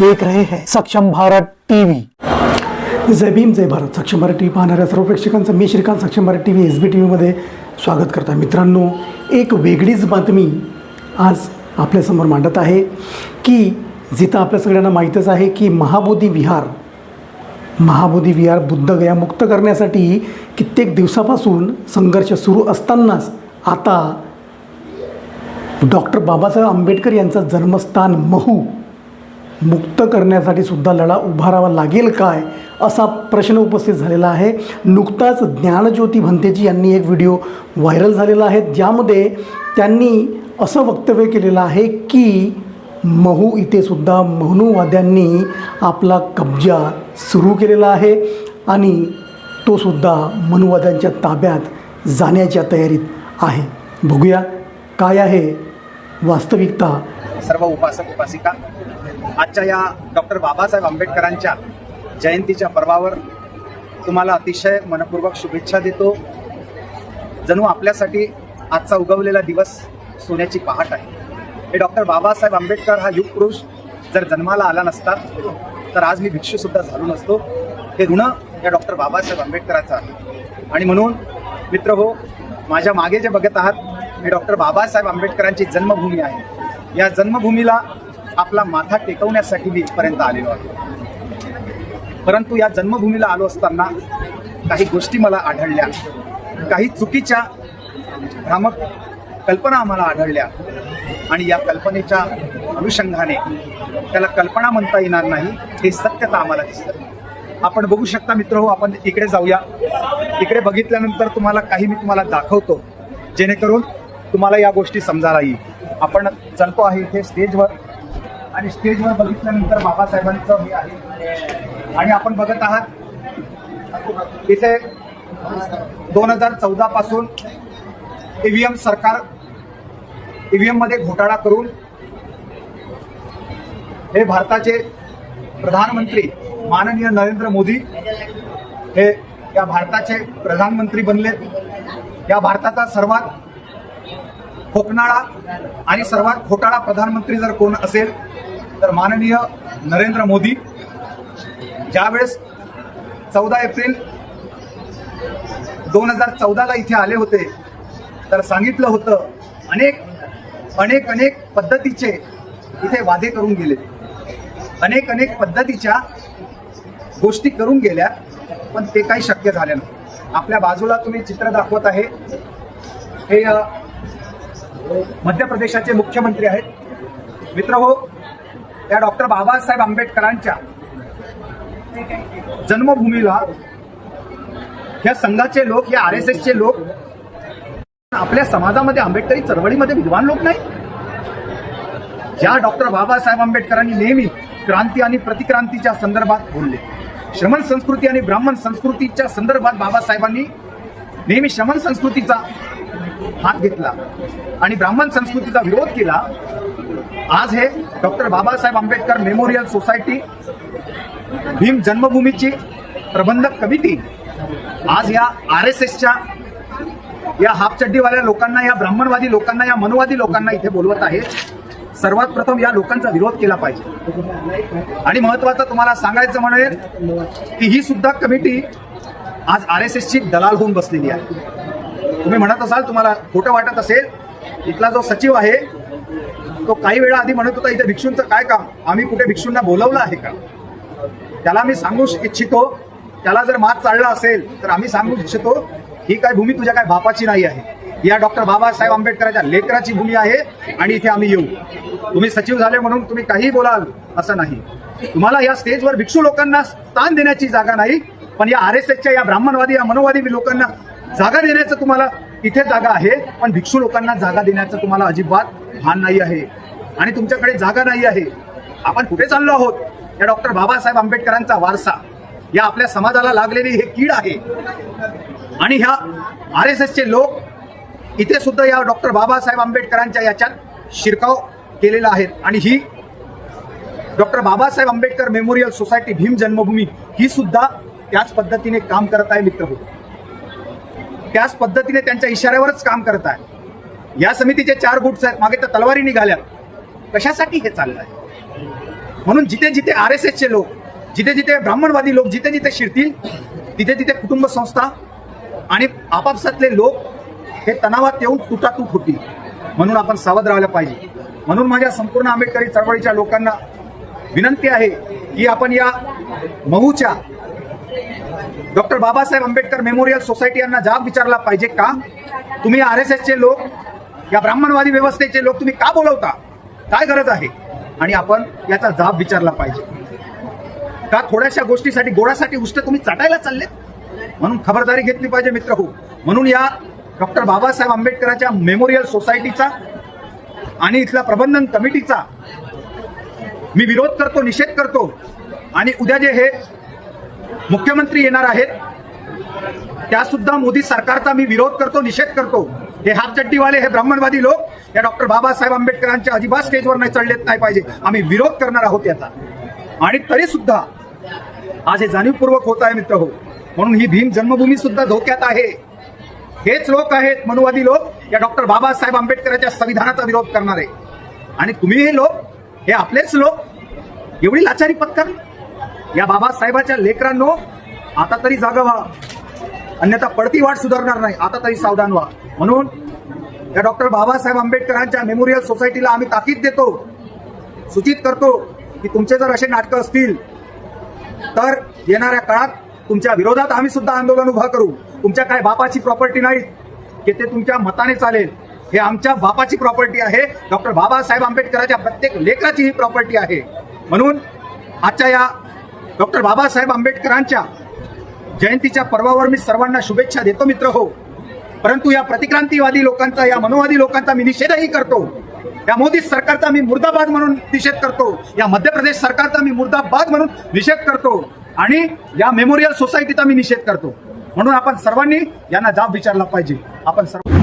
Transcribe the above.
देख रहे हैं। सक्षम भारत टीवी। जय भीम जय भारत। सक्षम भारत टी व्ही पाहणाऱ्या सर्व प्रेक्षकांचं मी Shrikant Saksham Bharat T V S B T व्हीमध्ये स्वागत करतो मित्रांनो एक वेगळीच बातमी आज आपल्यासमोर मांडत आहे की जिथं आपल्या सगळ्यांना माहीतच आहे की महाबोधी विहार महाबोधी विहार बुद्धगया मुक्त करण्यासाठी कित्येक दिवसापासून संघर्ष सुरू असतानाच आता डॉक्टर बाबासाहेब आंबेडकर यांचं जन्मस्थान महू मुक्त करण्यासाठी सुद्धा लढा उभारावा लागेल काय? असा प्रश्न उपस्थित झालेला आहे. नुकताच ज्ञानज्योती भंतेजी यांनी एक व्हिडिओ व्हायरल झालेला आहे. ज्यामध्ये त्यांनी असं वक्तव्य केलेलं आहे की महू इथे सुद्धा मनुवाद्यांनी आपला कब्जा सुरू केलेला आहे आणि तो सुद्धा मनुवाद्यांच्या ताब्यात जाण्याच्या तयारीत आहे. बघूया काय आहे वास्तविकता. सर्व उपासक उपासिका आजच्या या डॉक्टर बाबासाहेब आंबेडकरांच्या जयंतीच्या पर्वावर तुम्हाला अतिशय मनपूर्वक शुभेच्छा देतो. जणू आपल्यासाठी आजचा उगवलेला दिवस सोन्याची पहाट आहे. हे डॉक्टर बाबासाहेब आंबेडकर हा युगपुरुष जर जन्माला आला नसता तर आज मी भिक्षूसुद्धा झालो नसतो. हे ऋण या डॉक्टर बाबासाहेब आंबेडकरांचं आहे. आणि म्हणून मित्र हो माझ्या मागे जे बघत आहात हे डॉक्टर बाबासाहेब आंबेडकरांची जन्मभूमी आहे. या जन्मभूमीला आपला माथा टेकवण्यासाठी मी इथपर्यंत आलेलो आहे. परंतु या जन्मभूमीला आलो असताना काही गोष्टी मला आढळल्या. काही चुकीच्या भ्रामक कल्पना आम्हाला आढळल्या. आणि या कल्पनेच्या अनुषंगाने त्याला कल्पना म्हणता येणार नाही हे सत्यता आम्हाला दिसतं. आपण बघू शकता मित्र हो आपण इकडे जाऊया. इकडे बघितल्यानंतर तुम्हाला काही मी तुम्हाला दाखवतो जेणेकरून तुम्हाला या गोष्टी समजायला येईल. आपण चलतो आहे इथे स्टेजवर. आणि स्टेजवर बघितल्यानंतर बाबासाहेबांचं हे आहे. आणि आपण बघत आहात इथे दोन हजार चौदा पासून ईव्हीएम सरकार ईव्हीएममध्ये घोटाळा करून हे भारताचे प्रधानमंत्री माननीय नरेंद्र मोदी हे या भारताचे प्रधानमंत्री बनले या भारताचा सर्वात खोकनाळा आणि सर्वात खोटाळा प्रधानमंत्री जर कोण असेल तर माननीय नरेंद्र मोदी. ज्यावेळेस चौदा एप्रिल दोन हजार चौदाला इथे आले होते तर सांगितलं होतं अनेक अनेक अनेक पद्धतीचे इथे वादे करून गेले. अनेक अनेक पद्धतीच्या गोष्टी करून गेल्या पण ते काही शक्य झाले नाही. आपल्या बाजूला तुम्ही चित्र दाखवत आहे. हे मध्य प्रदेशाचे मुख्यमंत्री आहेत. मित्र हो या डॉक्टर बाबासाहेब आंबेडकरांच्या जन्मभूमीला या संघाचे लोक या आर एस एसचे लोक आपल्या समाजामध्ये आंबेडकरी चळवळीमध्ये विद्वान लोक नाही या डॉक्टर बाबासाहेब आंबेडकरांनी नेहमी क्रांती आणि प्रतिक्रांतीच्या संदर्भात बोलले. श्रमण संस्कृती आणि ब्राह्मण संस्कृतीच्या संदर्भात बाबासाहेबांनी नेहमी श्रमण संस्कृतीचा हात घेतला आणि ब्राह्मण संस्कृतीचा विरोध केला आज हे doctor Babasaheb Ambedkar memorial society Bhim जन्मभूमीची प्रबंधक कमिटी आज या आर एस एसच्या या हाफचड्डीवाल्या लोकांना या ब्राह्मणवादी लोकांना या मनोवादी लोकांना इथे बोलवत आहे. सर्वात प्रथम या लोकांचा विरोध केला पाहिजे. आणि महत्वाचं तुम्हाला सांगायचं म्हणेल की ही सुद्धा कमिटी आज आर एस एसची दलाल होऊन बसलेली आहे. तुम्ही म्हणत असाल तुम्हाला खोटं वाटत असेल इथला जो सचिव आहे तो काही वेळा आधी म्हणत होता इथे भिक्षूंचं काय काम? आम्ही कुठे भिक्षूंना बोलवलं आहे का? त्याला मी सांगू इच्छितो त्याला जर मात चालला असेल तर आम्ही सांगू इच्छितो ही काय भूमी तुझ्या काय बापाची नाही आहे. या डॉक्टर बाबासाहेब आंबेडकरांच्या लेकराची भूमी आहे आणि इथे आम्ही येऊ. तुम्ही सचिव झाले म्हणून तुम्ही काहीही बोलाल असं नाही. तुम्हाला या स्टेजवर भिक्षू लोकांना स्थान देण्याची जागा नाही पण या आर एस एसच्या या ब्राह्मणवादी या मनोवादी लोकांना जागा देण्याचं तुम्हाला इथे जागा आहे पण भिक्षू लोकांना जागा देण्याचं तुम्हाला अजिबात भान नाही आहे. आणि तुमच्याकडे जागा नाही आहे. आपण कुठे चाललो आहोत? या डॉक्टर बाबासाहेब आंबेडकरांचा वारसा या आपल्या समाजाला लागलेली हे कीड आहे. आणि ह्या आर एस एसचे लोक इथे सुद्धा या डॉक्टर बाबासाहेब आंबेडकरांच्या याच्यात शिरकाव केलेला आहे. आणि ही doctor Babasaheb Ambedkar memorial society Bhim Janmabhoomi ही सुद्धा त्याच पद्धतीने काम करत आहे मित्र त्याच पद्धतीने त्यांच्या इशाऱ्यावरच काम करत आहे. या समितीचे चार गुट्स आहेत. मागे तर तलवारी निघाल्या कशासाठी हे चाललं आहे म्हणून जिथे जिथे आर एस एसचे लोक जिथे जिथे ब्राह्मणवादी लोक जिथे जिथे शिरतील तिथे तिथे कुटुंब संस्था आणि आपापसातले लोक हे तणावात येऊन तुटातूट होतील. म्हणून आपण सावध राहायला पाहिजे. म्हणून माझ्या संपूर्ण आंबेडकरी चळवळीच्या लोकांना विनंती आहे की आपण या महूच्या doctor Babasaheb Ambedkar memorial society यांना जाब विचारला पाहिजे का? तुम्ही आर एस एसचे लोक या ब्राह्मणवादी व्यवस्थेचे लोक तुम्ही का बोलवता? काय गरज आहे? आणि आपण याचा जाब विचारला पाहिजे. का थोड्याशा गोष्टीसाठी गोळ्यासाठी उष्ट तुम्ही चाटायला चालले म्हणून खबरदारी घेतली पाहिजे मित्र हो. म्हणून या डॉक्टर बाबासाहेब आंबेडकरांच्या मेमोरियल सोसायटीचा आणि इथल्या प्रबंधन कमिटीचा मी विरोध करतो निषेध करतो. आणि उद्या जे हे मुख्यमंत्री येणार आहेत. त्या सुद्धा मोदी सरकारचा मी विरोध करतो निषेध करतो. हे हातचड्डीवाले हे ब्राह्मणवादी लोक या डॉक्टर बाबासाहेब आंबेडकरांच्या अजिबात स्टेजवर नाही चढलेत नाही पाहिजे. आम्ही विरोध करणार आहोत याचा. आणि तरी सुद्धा आज हे जाणीवपूर्वक होत आहे मित्र हो. म्हणून ही भीम जन्मभूमी सुद्धा धोक्यात आहे. हेच लोक आहेत मनुवादी लोक या डॉक्टर बाबासाहेब आंबेडकरांच्या संविधानाचा विरोध करणारे. आणि तुम्ही हे लोक हे आपलेच लोक एवढी लाचारी पत्कर या बाबासाहेबाच्या लेकरांनो आता तरी जागा व्हा. अन्यथा पडती वाट सुधारणार नाही. आता तरी सावधान व्हा. म्हणून या डॉक्टर बाबासाहेब आंबेडकरांच्या मेमोरियल सोसायटीला आम्ही ताकीद देतो सूचित करतो की तुमचे जर असे नाटकं असतील तर येणाऱ्या काळात तुमच्या विरोधात आम्ही सुद्धा आंदोलन उभा करू. तुमच्या काय बापाची प्रॉपर्टी नाही की ते तुमच्या मताने चालेल. हे आमच्या बापाची प्रॉपर्टी आहे. डॉक्टर बाबासाहेब आंबेडकरांच्या प्रत्येक लेकराची ही प्रॉपर्टी आहे. म्हणून आजच्या या डॉक्टर बाबासाहेब आंबेडकरांच्या जयंतीच्या पर्वावर मी सर्वांना शुभेच्छा देतो मित्र हो. परंतु या प्रतिक्रांतीवादी लोकांचा या मनोवादी लोकांचा मी निषेधही करतो. या मोदी सरकारचा मी मुर्दाबाद म्हणून निषेध करतो. या मध्य प्रदेश सरकारचा मी मुर्दाबाद म्हणून निषेध करतो. आणि या मेमोरियल सोसायटीचा मी निषेध करतो. म्हणून आपण सर्वांनी यांना जाब विचारला पाहिजे. आपण सर्व